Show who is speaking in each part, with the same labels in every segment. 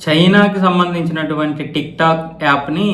Speaker 1: చైనాకి సంబంధించినటువంటి tick talk యాప్ని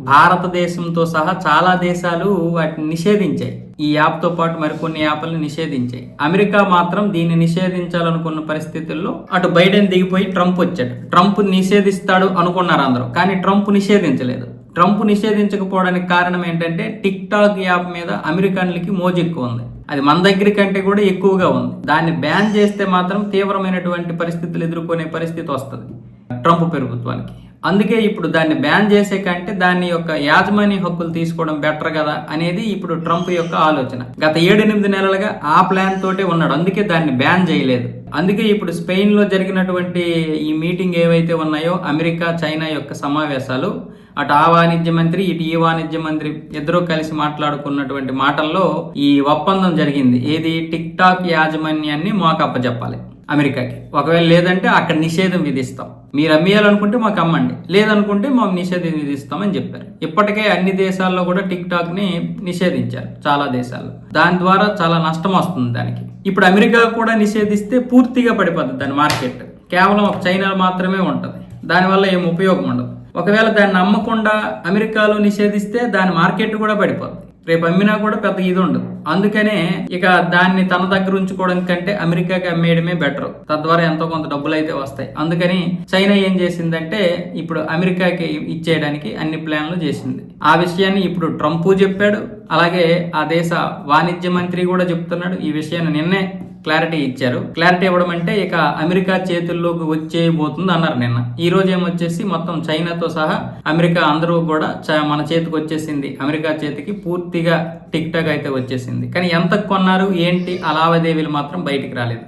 Speaker 1: భారతదేశంతో సహా చాలా దేశాలు వాటిని నిషేధించాయి. ఈ యాప్తో పాటు మరికొన్ని యాప్లను నిషేధించాయి. అమెరికా మాత్రం దీన్ని నిషేధించాలనుకున్న పరిస్థితుల్లో అటు బైడెన్ దిగిపోయి ట్రంప్ వచ్చాడు. ట్రంప్ నిషేధిస్తాడు అనుకున్నారు అందరూ కానీ ట్రంప్ నిషేధించలేదు. ట్రంప్ నిషేధించకపోవడానికి కారణం ఏంటంటే టిక్ టాక్ యాప్ మీద అమెరికన్లకి మోజు ఉంది. అది మన దగ్గర కంటే కూడా ఎక్కువగా ఉంది. దాన్ని బ్యాన్ చేస్తే మాత్రం తీవ్రమైనటువంటి పరిస్థితులు ఎదుర్కొనే పరిస్థితి వస్తుంది. ట్రంప్ ప్రభుత్వానికి అందుకే ఇప్పుడు దాన్ని బ్యాన్ చేసే కంటే దాని యొక్క యాజమాన్య హక్కులు తీసుకోవడం బెటర్ కదా అనేది ఇప్పుడు ట్రంప్ యొక్క ఆలోచన. గత ఏడెనిమిది నెలలుగా ఆ ప్లాన్ తోటే ఉన్నాడు. అందుకే దాన్ని బ్యాన్ చేయలేదు. అందుకే ఇప్పుడు స్పెయిన్లో జరిగినటువంటి ఈ మీటింగ్ ఏవైతే ఉన్నాయో అమెరికా చైనా యొక్క సమావేశాలు అటు ఆ వాణిజ్య మంత్రి ఇటు ఈ వాణిజ్య మంత్రి ఇద్దరూ కలిసి మాట్లాడుకున్నటువంటి మాటల్లో ఈ ఒప్పందం జరిగింది. ఏది? టిక్ టాక్ యాజమాన్యాన్ని మాకప్పచెప్పాలి అమెరికాకి. ఒకవేళ లేదంటే అక్కడ నిషేధం విధిస్తాం. మీరు అమ్మేయాలనుకుంటే మాకు అమ్మండి. లేదనుకుంటే మాకు నిషేధం విధిస్తామని చెప్పారు. ఇప్పటికే అన్ని దేశాల్లో కూడా టిక్ టాక్ని నిషేధించారు చాలా దేశాల్లో. దాని ద్వారా చాలా నష్టం వస్తుంది దానికి. ఇప్పుడు అమెరికా కూడా నిషేధిస్తే పూర్తిగా పడిపోతుంది దాని మార్కెట్. కేవలం చైనా మాత్రమే ఉంటుంది. దానివల్ల ఏం ఉపయోగం ఉండదు. ఒకవేళ దాన్ని నమ్మకుండా అమెరికాలో నిషేధిస్తే దాని మార్కెట్ కూడా పడిపోద్ది. రేపు అమ్మినా కూడా పెద్ద ఇది ఉండదు. అందుకనే ఇక దాన్ని తన దగ్గర ఉంచుకోవడం కంటే అమెరికాకి అమ్మేయడమే బెటర్ తద్వారా ఎంతో కొంత డబ్బులు అయితే వస్తాయి. అందుకని చైనా ఏం చేసిందంటే ఇప్పుడు అమెరికాకి ఇచ్చేయడానికి అన్ని ప్లాన్లు చేసింది. ఆ విషయాన్ని ఇప్పుడు ట్రంప్ చెప్పాడు. అలాగే ఆ దేశ వాణిజ్య మంత్రి కూడా చెప్తున్నాడు. ఈ విషయాన్ని నిన్నే క్లారిటీ ఇచ్చారు. క్లారిటీ ఇవ్వడం అంటే ఇక అమెరికా చేతుల్లోకి వచ్చేయబోతుంది అన్నారు నిన్న. ఈ రోజు ఏమొచ్చేసి మొత్తం చైనాతో సహా అమెరికా అందరూ కూడా చ- మన చేతికి వచ్చేసింది. అమెరికా చేతికి పూర్తిగా టిక్ టాక్ అయితే వచ్చేసింది. కానీ ఎంత కొన్నారు ఏంటి? ఆ లావాదేవీలు మాత్రం బయటికి రాలేదు.